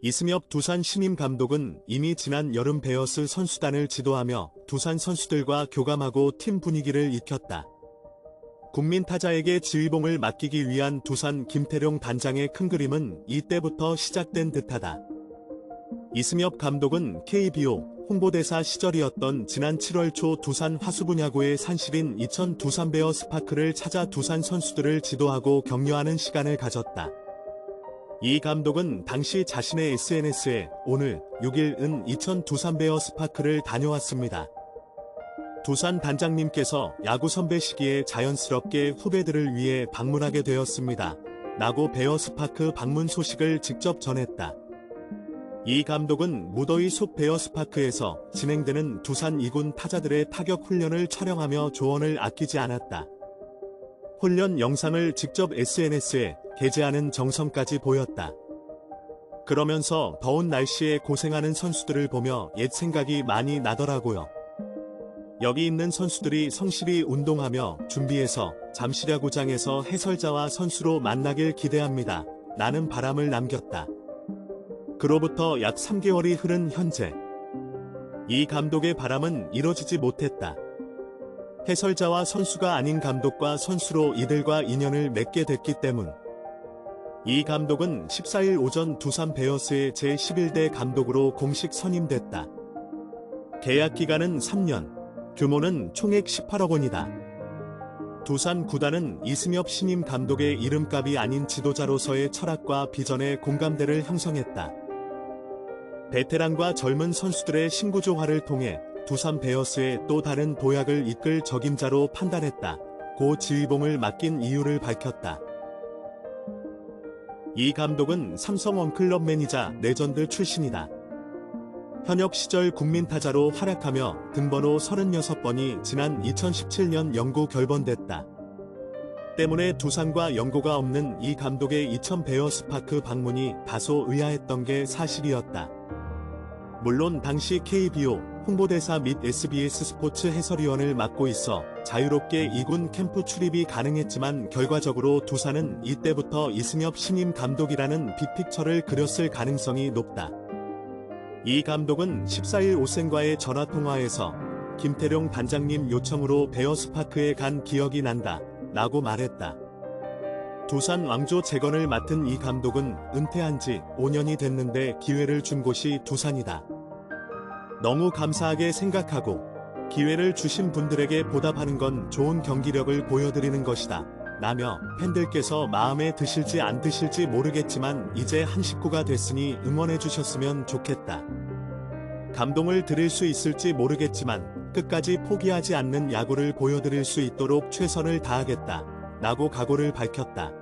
이승엽 두산 신임 감독은 이미 지난 여름 베어스 선수단을 지도하며 두산 선수들과 교감하고 팀 분위기를 익혔다. 국민 타자에게 지휘봉을 맡기기 위한 두산 김태룡 단장의 큰 그림은 이때부터 시작된 듯하다. 이승엽 감독은 KBO 홍보대사 시절이었던 지난 7월 초 두산 화수분야구의 산실인 이천 두산 베어 스파크를 찾아 두산 선수들을 지도하고 격려하는 시간을 가졌다. 이 감독은 당시 자신의 SNS에 오늘 6일 은 이천 두산 베어 스파크를 다녀왔습니다. 두산 단장님께서 야구 선배 시기에 자연스럽게 후배들을 위해 방문하게 되었습니다. 라고 베어 스파크 방문 소식을 직접 전했다. 이 감독은 무더위 숲 베어 스파크에서 진행되는 두산 2군 타자들의 타격 훈련을 촬영하며 조언을 아끼지 않았다. 훈련 영상을 직접 SNS에 게재하는 정성까지 보였다. 그러면서 더운 날씨에 고생하는 선수들을 보며 옛 생각이 많이 나더라고요. 여기 있는 선수들이 성실히 운동하며 준비해서 잠실야구장에서 해설자와 선수로 만나길 기대합니다. 라는 바람을 남겼다. 그로부터 약 3개월이 흐른 현재. 이 감독의 바람은 이뤄지지 못했다. 해설자와 선수가 아닌 감독과 선수로 이들과 인연을 맺게 됐기 때문. 이 감독은 14일 오전 두산 베어스의 제11대 감독으로 공식 선임됐다. 계약 기간은 3년, 규모는 총액 18억 원이다. 두산 구단은 이승엽 신임 감독의 이름값이 아닌 지도자로서의 철학과 비전에 공감대를 형성했다. 베테랑과 젊은 선수들의 신구조화를 통해 두산 베어스의 또 다른 도약을 이끌 적임자로 판단했다. 고 지휘봉을 맡긴 이유를 밝혔다. 이 감독은 삼성 원클럽 매니자 레전드 출신이다. 현역 시절 국민 타자로 활약하며 등번호 36번이 지난 2017년 연고 결번됐다. 때문에 두산과 연고가 없는 이 감독의 2000 베어 스파크 방문이 다소 의아했던 게 사실이었다. 물론 당시 KBO 홍보대사 및 SBS 스포츠 해설위원을 맡고 있어 자유롭게 2군 캠프 출입이 가능했지만 결과적으로 두산은 이때부터 이승엽 신임 감독이라는 빅픽처를 그렸을 가능성이 높다. 이 감독은 14일 오센과의 전화통화에서 김태룡 단장님 요청으로 베어스파크에 간 기억이 난다. 라고 말했다. 두산 왕조 재건을 맡은 이 감독은 은퇴한 지 5년이 됐는데 기회를 준 곳이 두산이다. 너무 감사하게 생각하고 기회를 주신 분들에게 보답하는 건 좋은 경기력을 보여드리는 것이다. 라며 팬들께서 마음에 드실지 안 드실지 모르겠지만 이제 한 식구가 됐으니 응원해 주셨으면 좋겠다. 감동을 드릴 수 있을지 모르겠지만 끝까지 포기하지 않는 야구를 보여드릴 수 있도록 최선을 다하겠다. 라고 각오를 밝혔다.